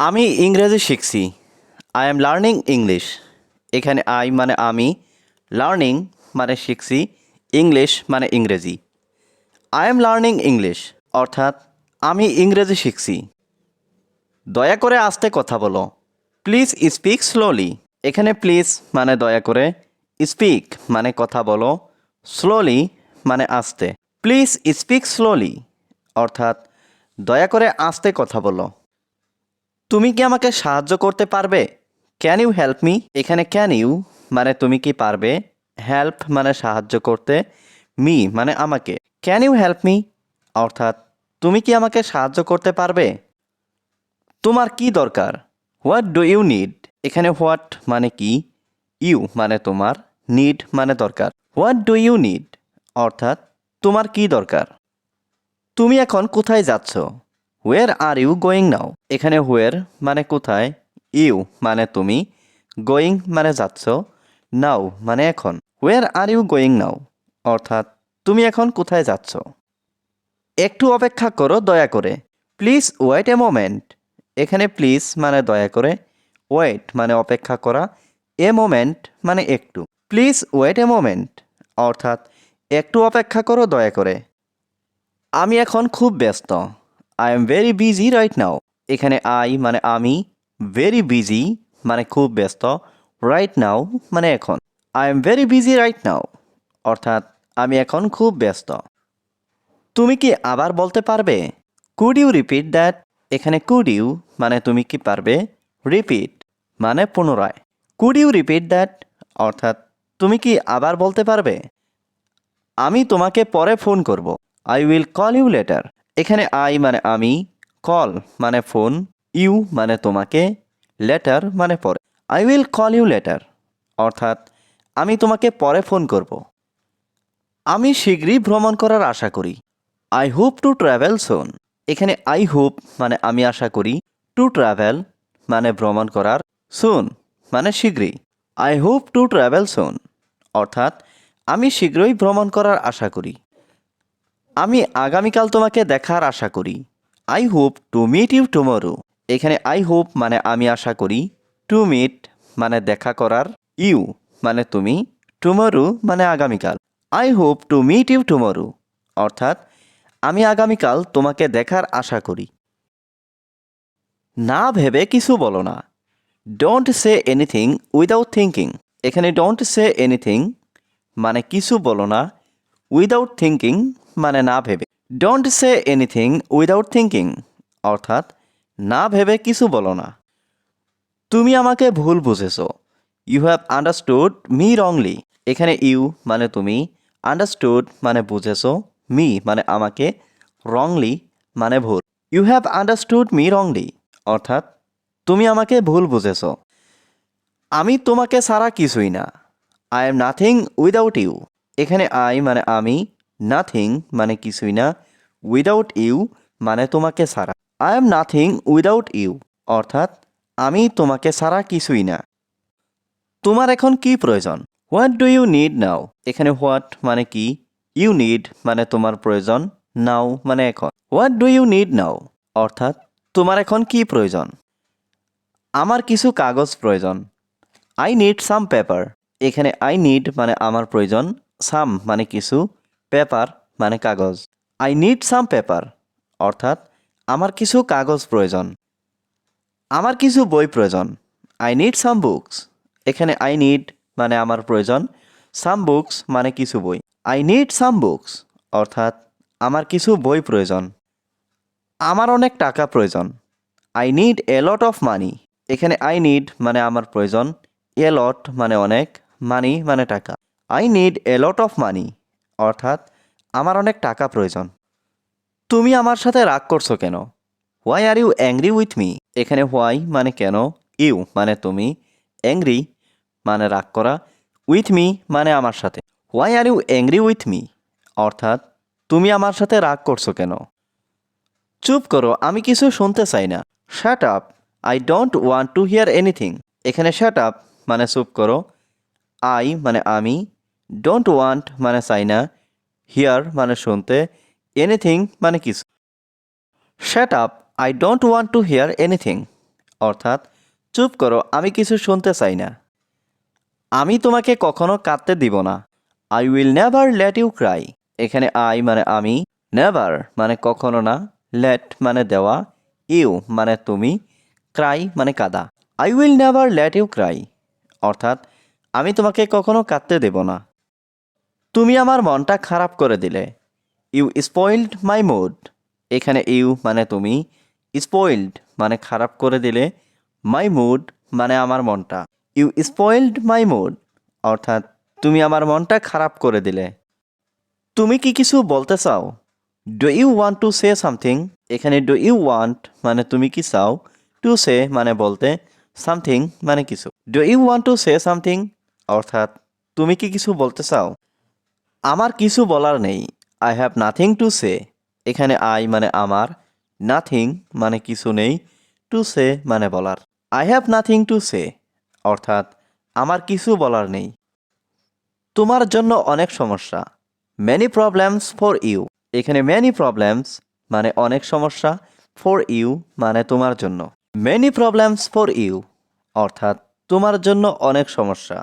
আমি ইংরেজি শিখছি। আই এম লার্নিং ইংলিশ এখানে আই মানে আমি লার্নিং মানে শিখছি ইংলিশ মানে ইংরেজি। আই এম লার্নিং ইংলিশ অর্থাৎ আমি ইংরেজি শিখছি। দয়া করে আস্তে কথা বলো। প্লিজ স্পিক স্লোলি এখানে প্লিজ মানে দয়া করে স্পিক মানে কথা বলো স্লোলি মানে আস্তে। প্লিজ স্পিক স্লোলি অর্থাৎ দয়া করে আস্তে কথা বলো। তুমি কি আমাকে সাহায্য করতে পারবে? ক্যান ইউ হেল্প মি এখানে ক্যান ইউ মানে তুমি কি পারবে? হেল্প মানে সাহায্য করতে মি মানে আমাকে। ক্যান ইউ হেল্প মি অর্থাৎ, তুমি কি আমাকে সাহায্য করতে পারবে? তোমার কি দরকার? হোয়াট ডু ইউ নিড এখানে হোয়াট মানে কি? ইউ মানে তোমার নিড মানে দরকার। হোয়াট ডু ইউ নিড অর্থাৎ, তোমার কি দরকার? তুমি এখন কোথায় যাচ্ছ? Where are you going now এখানে হোয়ার মানে কোথায়? ইউ মানে তুমি। গোয়িং মানে যাচ্ছ। নাও মানে এখন। Where are you going now অর্থাৎ তুমি এখন কোথায় যাচ্ছ? একটু অপেক্ষা করো, দয়া করে। প্লিজ ওয়েট এ মোমেন্ট এখানে প্লিজ মানে দয়া করে। ওয়েট মানে অপেক্ষা করা। এ মোমেন্ট মানে একটু। প্লিজ ওয়েট এ মোমেন্ট অর্থাৎ একটু অপেক্ষা করো, দয়া করে। আমি এখন খুব ব্যস্ত। I am very busy right now এখানে আই মানে আমি ভেরি বিজি মানে খুব ব্যস্ত রাইট নাও মানে এখন. I am very busy right now অর্থাৎ আমি এখন খুব ব্যস্ত। তুমি কি আবার বলতে পারবে? কুড ইউ রিপিট দ্যাট এখানে কুড ইউ মানে তুমি কি পারবে? রিপিট মানে পুনরায়। কুড ইউ রিপিট দ্যাট অর্থাৎ তুমি কি আবার বলতে পারবে? আমি তোমাকে পরে ফোন করব। I will call you later এখানে আই মানে আমি কল মানে ফোন ইউ মানে তোমাকে লেটার মানে পরে। I will call you later অর্থাৎ আমি তোমাকে পরে ফোন করব। আমি শীঘ্রই ভ্রমণ করার আশা করি। I hope to travel soon এখানে আই হোপ মানে আমি আশা করি টু ট্রাভেল মানে ভ্রমণ করার সুন মানে শীঘ্রই। I hope to travel soon অর্থাৎ আমি শীঘ্রই ভ্রমণ করার আশা করি। আমি আগামীকাল তোমাকে দেখার আশা করি। I hope to meet you tomorrow এখানে আই হোপ মানে আমি আশা করি টু মিট মানে দেখা করার ইউ মানে তুমি টুমরো মানে আগামীকাল। I hope to meet you tomorrow অর্থাৎ, আমি আগামীকাল তোমাকে দেখার আশা করি। না ভেবে কিছু বলো না। Don't say anything without thinking এখানে ডোন্ট সে এনিথিং মানে কিছু বলো না উইদাউট থিঙ্কিং মানে না ভেবে। Don't say anything without thinking অর্থাৎ না ভেবে কিছু বলো না। তুমি আমাকে ভুল বুঝেছ। You have understood me wrongly এখানে ইউ মানে তুমি আন্ডারস্টুড মানে বুঝেছ মি মানে আমাকে রংলি মানে ভুল। You have understood me wrongly অর্থাৎ তুমি আমাকে ভুল বুঝেছ। আমি তোমাকে ছাড়া কিছুই না। I am nothing without you এখানে আই মানে আমি নাথিং মানে কিছুই না উইদাউট ইউ মানে তোমাকে ছাড়া। I am nothing without you অর্থাৎ আমি তোমাকে ছাড়া কিছুই না। তোমার এখন কি প্রয়োজন? What do you need now এখানে হোয়াট মানে কি? ইউ নিড মানে তোমার প্রয়োজন নাও মানে এখন। What do you need now অর্থাৎ তোমার এখন কি প্রয়োজন? আমার কিছু কাগজ প্রয়োজন। আই নিড সাম পেপার এখানে আই নিড মানে আমার প্রয়োজন সাম মানে কিছু। পেপার মানে কাগজ। আই নিড সাম পেপার অর্থাৎ আমার কিছু কাগজ প্রয়োজন। আমার কিছু বই প্রয়োজন। আই নিড সাম বুকস এখানে আই নিড মানে আমার প্রয়োজন। সাম বুকস মানে কিছু বই। আই নিড সাম বুকস অর্থাৎ আমার কিছু বই প্রয়োজন। আমার অনেক টাকা প্রয়োজন। I need a lot of money এখানে আই নিড মানে আমার প্রয়োজন। এ লট মানে অনেক মানি মানে টাকা। I need a lot of money অর্থাৎ, আমার অনেক টাকা প্রয়োজন। তুমি আমার সাথে রাগ করছ কেন? Why are you angry with me এখানে হোয়াই মানে কেন? ইউ মানে তুমি। অ্যাংরি মানে রাগ করা। উইথ মি মানে আমার সাথে। Why are you angry with me অর্থাৎ, তুমি আমার সাথে রাগ করছ কেন? চুপ করো, আমি কিছু শুনতে চাই না। Shut up I don't want to hear anything এখানে শ্যাট আপ মানে চুপ করো। আই মানে আমি। ডোন্ট ওয়ান্ট মানে চাই না হিয়ার মানে শুনতে এনিথিং মানে কিছু। Shut up I don't want to hear anything অর্থাৎ, চুপ করো, আমি কিছু শুনতে চাই না। আমি তোমাকে কখনো কাঁদতে দিব না। I will never let you cry এখানে আই মানে আমি নেভার মানে কখনো না লেট মানে দেওয়া ইউ মানে তুমি ক্রাই মানে কাদা। I will never let you cry অর্থাৎ, আমি তোমাকে কখনো কাঁদতে দেব না। তুমি আমার মনটা খারাপ করে দিলে। ইউ স্পয়েল্ড মাই মুড এখানে ইউ মানে তুমি। স্পয়েল্ড মানে খারাপ করে দিলে। মাই মুড মানে আমার মনটা। ইউ স্পয়েল্ড মাই মুড অর্থাৎ তুমি আমার মনটা খারাপ করে দিলে। তুমি কি কিছু বলতে চাও? Do you want to say something এখানে ডু ইউ ওয়ান্ট মানে তুমি কি চাও? টু সে মানে বলতে সামথিং মানে কিছু। Do you want to say something অর্থাৎ তুমি কি কিছু বলতে চাও? আমার কিছু বলার নেই। I have nothing to say এখানে আই মানে আমার। নাথিং মানে কিছু নেই। টু সে মানে বলার। I have nothing to say অর্থাৎ, আমার কিছু বলার নেই। তোমার জন্য অনেক সমস্যা। মেনি প্রবলেমস ফর ইউ এখানে মেনি প্রবলেমস মানে অনেক সমস্যা। ফর ইউ মানে তোমার জন্য। মেনি প্রবলেমস ফর ইউ অর্থাৎ, তোমার জন্য অনেক সমস্যা।